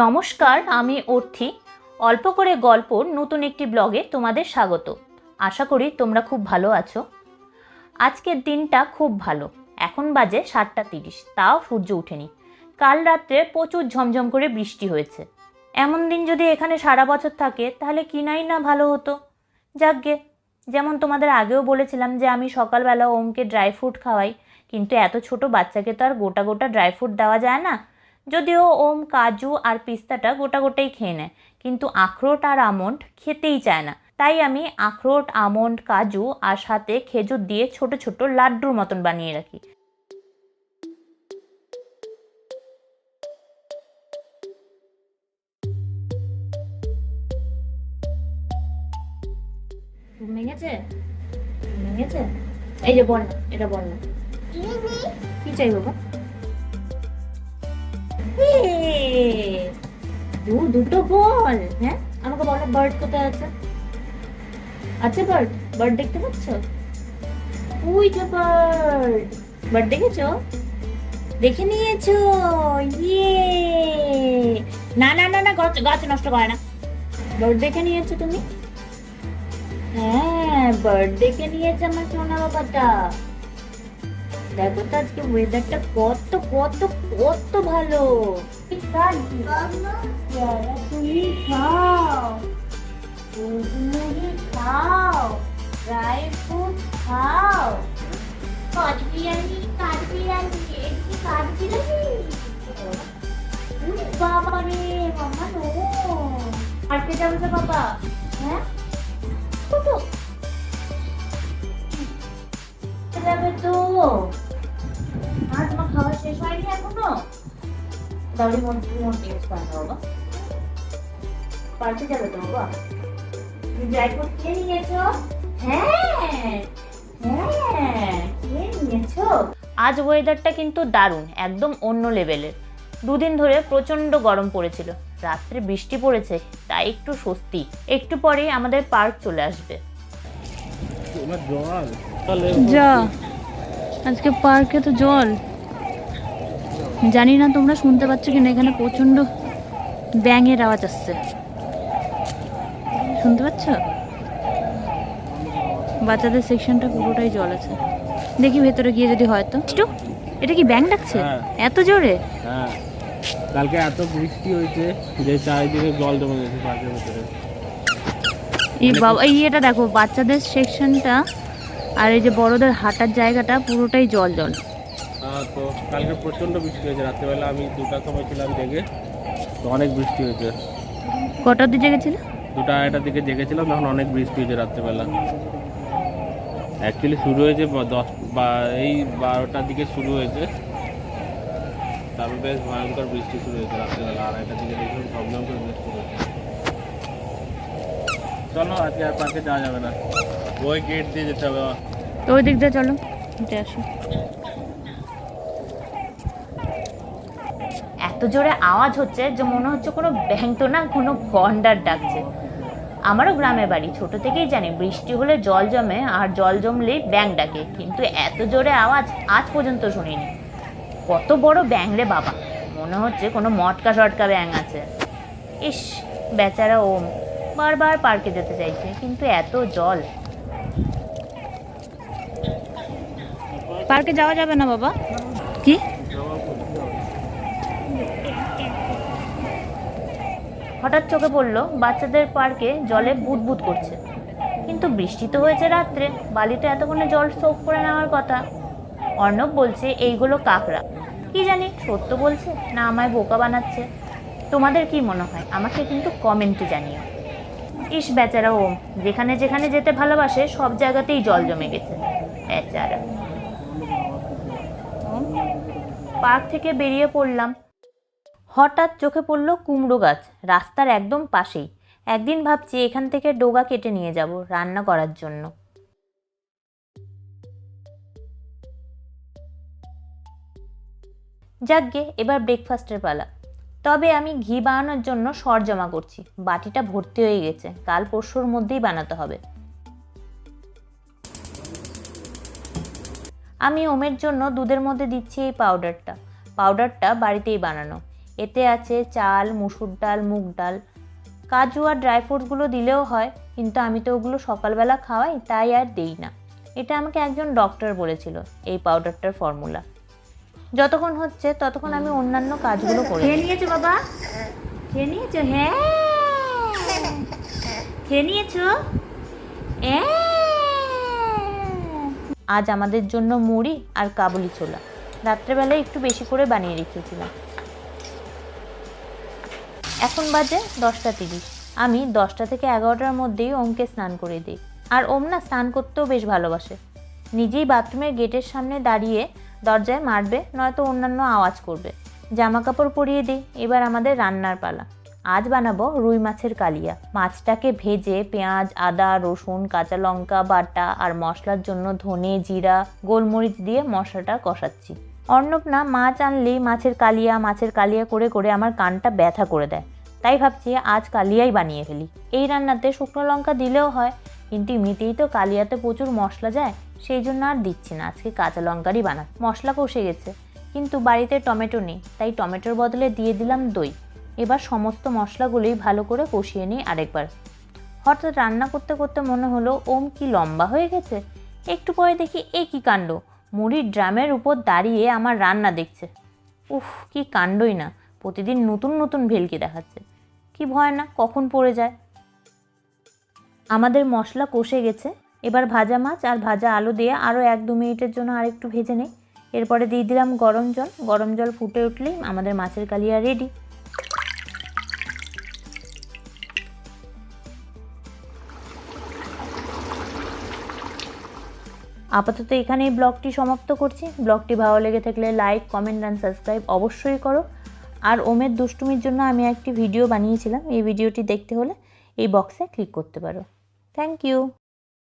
নমস্কার, আমি অর্থি। অল্প করে গল্প নতুন একটি ব্লগে তোমাদের স্বাগত। আশা করি তোমরা খুব ভালো আছো। আজকের দিনটা খুব ভালো। এখন বাজে সাতটা তিরিশ, তাও সূর্য ওঠেনি। কাল রাত্রে প্রচুর ঝমঝম করে বৃষ্টি হয়েছে। এমন দিন যদি এখানে সারা বছর থাকে, তাহলে কিনাই না ভালো হতো। যাকগে, যেমন তোমাদের আগেও বলেছিলাম যে আমি সকালবেলা ওমকে ড্রাই ফ্রুট খাওয়াই, কিন্তু এত ছোট বাচ্চাকে তো আর গোটা গোটা ড্রাই ফ্রুট দেওয়া যায় না। যদিও ওম কাজু আর পিস্তাটা গোটা গোটাই খেয়ে নেয়। কিন্তু আখরোট আর আমন্ড খেতেই চায় না। তাই আমি আখরোট আমন্ড কাজু আর সাথে খেজুর দিয়ে ছোট ছোট লাড্ডুর মতন বানিয়ে রাখি। ভেঙেছে? ভেঙেছে? এই যে বল এটা বল না কি চাই বাবা? দু দুটো বল। হ্যাঁ? আমাকে বলো বার্ড কোথায় আছে? আছে বার্ড বার্ড দেখতে পাচ্ছ? ওই যে বার্ড বার্ড দেখেছ? দেখে নিয়েছো? ইয়ে না না না না, গাছ গাছ নষ্ট করে না। বার্ড দেখে নিয়েছো তুমি? হ্যাঁ বার্ড দেখে নিয়েছে আমার সোনা বাবাটা। দেখো তো আজকে ওয়েদারটা কত কত কত ভালো তুমি খাও মুড়ি খাও ড্রাই ফ্রুট খাও কাঠ বিরিয়ানি কাঠ বিরিয়ানি এদিকে কাঠ বিরিয়ানি উরে বাবা রে মামা নো পার্কে যাবে তো বাবা হ্যাঁ কত যাবে তো আর তোমার খাওয়া শেষ হয়নি এখনও? তাহলে মন মন টেস্ট করে না বাবা। পার্কে যাবে তো বাবা। তুমি ড্রাই ফ্রুট খেয়ে নিয়েছো? হ্যাঁ হ্যাঁ খেয়ে নিয়েছো? আজ ওয়েদারটা কিন্তু দারুণ একদম অন্য লেভেলের দুদিন ধরে প্রচণ্ড গরম পড়েছিল। রাত্রে বৃষ্টি পড়েছে তাই একটু স্বস্তি। একটু পরেই আমাদের পার্ক চলে আসবে। যা। আজকে পার্কে তো জল। জানি না তোমরা শুনতে পাচ্ছ কিনা এখানে প্রচণ্ড ব্যাঙের আওয়াজ আসছে। শুনতে পাচ্ছ? বাচ্চাদের সেকশনটা পুরোটাই জল আছে। দেখি ভেতরে গিয়ে যদি হয় তো। একটু এটা কি ব্যাঙ ডাকছে? হ্যাঁ। এত জোরে? হ্যাঁ। কালকে এত বৃষ্টি হয়েছে যে চারিদিকে জল জমে গেছে পার্কের ভিতরে। এই বাবা এই এটা দেখো বাচ্চাদের সেকশনটা আর এই যে বড়দের হাঁটার জায়গাটা পুরোটাই জল জল। তো কালকে প্রচণ্ড বৃষ্টি হয়েছে রাত্রেবেলা আমি দুটার সময় ছিলাম জেগে তো অনেক বৃষ্টি হয়েছে। কটার দিকে গেছিল দুটা আড়াইটার দিকে জেগেছিলাম তখন অনেক বৃষ্টি হয়েছে রাত্রেবেলা। অ্যাকচুয়ালি শুরু হয়েছে দশ বা এই বারোটার দিকে শুরু হয়েছে। তারপর বেশ ভয়ঙ্কর বৃষ্টি শুরু হয়েছে রাত্রেবেলা আড়াইটার দিকে দেখলাম ঝমঝম করে বৃষ্টি হয়েছে। চলো আজকে আর পার্কে যাওয়া যাবে না। ওই গেট দিয়ে যেতে হবে তো ওই দিক দিয়ে চলো হেঁটে আসি। এত জোরে আওয়াজ হচ্ছে যে মনে হচ্ছে কোনো ব্যাং তো না কোনো গন্ডার ডাকছে। আমারও গ্রামে বাড়ি ছোট থেকেই জানি বৃষ্টি হলে জল জমে আর জল জমলেই ব্যাং ডাকে কিন্তু এত জোরে আওয়াজ আজ পর্যন্ত শুনিনি। কত বড় ব্যাং রে বাবা মনে হচ্ছে কোনো মটকা সটকা ব্যাং আছে। ইস বেচারা ওম বারবার পার্কে যেতে চাইছে কিন্তু এত জল। পার্কে যাওয়া যাবে না বাবা? কি? হঠাৎ চোখে পড়ল, বাচ্চাদের পার্কে জলে বুদবুদ করছে। কিন্তু বৃষ্টি তো হয়েছে রাত্রে, বালিতে এতক্ষণে জল সোপ করে নেওয়ার কথা। অর্ণব বলছে, এইগুলো কাঁকড়া। কি জানি, সত্য বলছে, না আমায় বোকা বানাচ্ছে। তোমাদের কি মনে হয়? আমাকে কিন্তু কমেন্টে জানিও। ইস বেচারা ওম, যেখানে যেখানে যেতে ভালোবাসে, সব জায়গাতেই জল জমে গেছে। বেচারা। পার্ক থেকে বেরিয়ে পড়লাম। হঠাৎ চোখে পড়ল কুমড়ো গাছ, রাস্তার একদম পাশেই। একদিন ভাবছি এখান থেকে ডোগা কেটে নিয়ে যাব রান্না করার জন্য। যাকগে, এবার ব্রেকফাস্টের পালা। তবে আমি ঘি বানানোর জন্য সর জমা করছি। বাটিটা ভর্তি হয়ে গেছে। কাল পরশুর মধ্যেই বানাতে হবে। আমি ওমের জন্য দুধের মধ্যে দিচ্ছি এই পাউডারটা পাউডারটা বাড়িতেই বানানো। এতে আছে চাল মুসুর ডাল মুগ ডাল। কাজু আর ড্রাই ফ্রুটসগুলো দিলেও হয় কিন্তু আমি তো ওগুলো সকালবেলা খাওয়াই তাই আর দেই না। এটা আমাকে একজন ডক্টর বলেছিল এই পাউডারটার ফর্মুলা যতক্ষণ হচ্ছে ততক্ষণ আমি অন্যান্য কাজগুলো করি খেয়ে নিয়েছো বাবা? খেয়ে নিয়েছো? হ্যাঁ। খেয়ে নিয়েছো? হ্যাঁ। আজ আমাদের জন্য মুড়ি আর কাবুলি ছোলা। রাত্রেবেলায় একটু বেশি করে বানিয়ে রেখেছিলাম। এখন বাজে দশটা তিরিশ। আমি দশটা থেকে এগারোটার মধ্যেই ওমকে স্নান করে দিই। আর ওম না স্নান করতেও বেশ ভালোবাসে। নিজেই বাথরুমের গেটের সামনে দাঁড়িয়ে দরজায় মারবে, নয়তো অন্যান্য আওয়াজ করবে। জামা কাপড় পরিয়ে দিই, এবার আমাদের রান্নার পালা। আজ বানাবো রুই মাছের কালিয়া। মাছটাকে ভেজে পেঁয়াজ, আদা, রসুন, কাঁচা লঙ্কা, বাটা আর মশলার জন্য ধনে, জিরা, গোলমরিচ দিয়ে মশলাটা কষাচ্ছি। অর্ণবনা মাছ আনলেই মাছের কালিয়া মাছের কালিয়া করে করে আমার কানটা ব্যথা করে দেয়। তাই ভাবছি আজ কালিয়াই বানিয়ে ফেলি। এই রান্নাতে শুকনো লঙ্কা দিলেও হয়, কিন্তু এমনিতেই তো কালিয়াতে প্রচুর মশলা যায়, সেই জন্য আর দিচ্ছি না। আজকে কাঁচা লঙ্কারই বানা মশলা কষে গেছে, কিন্তু বাড়িতে টমেটো নেই, তাই টমেটোর বদলে দিয়ে দিলাম দই। এবার সমস্ত মশলাগুলোই ভালো করে কষিয়ে নিই আরেকবার। হঠাৎ রান্না করতে করতে মনে হলো ওম কি লম্বা হয়ে গেছে। একটু পরে দেখি এ কি কাণ্ড। মুড়ির ড্রামের উপর দাঁড়িয়ে আমার রান্না দেখছে। উফ, কি কাণ্ডই না, প্রতিদিন নতুন নতুন ভেলকি দেখাচ্ছে। কি ভয় না, কখন পড়ে যায়। আমাদের মশলা কষে গেছে। এবার ভাজা মাছ আর ভাজা আলু দিয়ে আরও এক দু মিনিটের জন্য আরেকটু ভেজে নেই। এরপরে দিয়ে দিলাম গরম জল। গরম জল ফুটে উঠলেই আমাদের মাছের কালিয়া রেডি আপাতত এখানেই ব্লগটি সমাপ্ত করছি। ব্লগটি ভালো লেগে থাকলে লাইক কমেন্ট অ্যান্ড সাবস্ক্রাইব অবশ্যই করো। আর ওমের দুষ্টুমির জন্য আমি একটি ভিডিও বানিয়েছিলাম। এই ভিডিওটি দেখতে হলে এই বক্সে ক্লিক করতে পারো। Thank you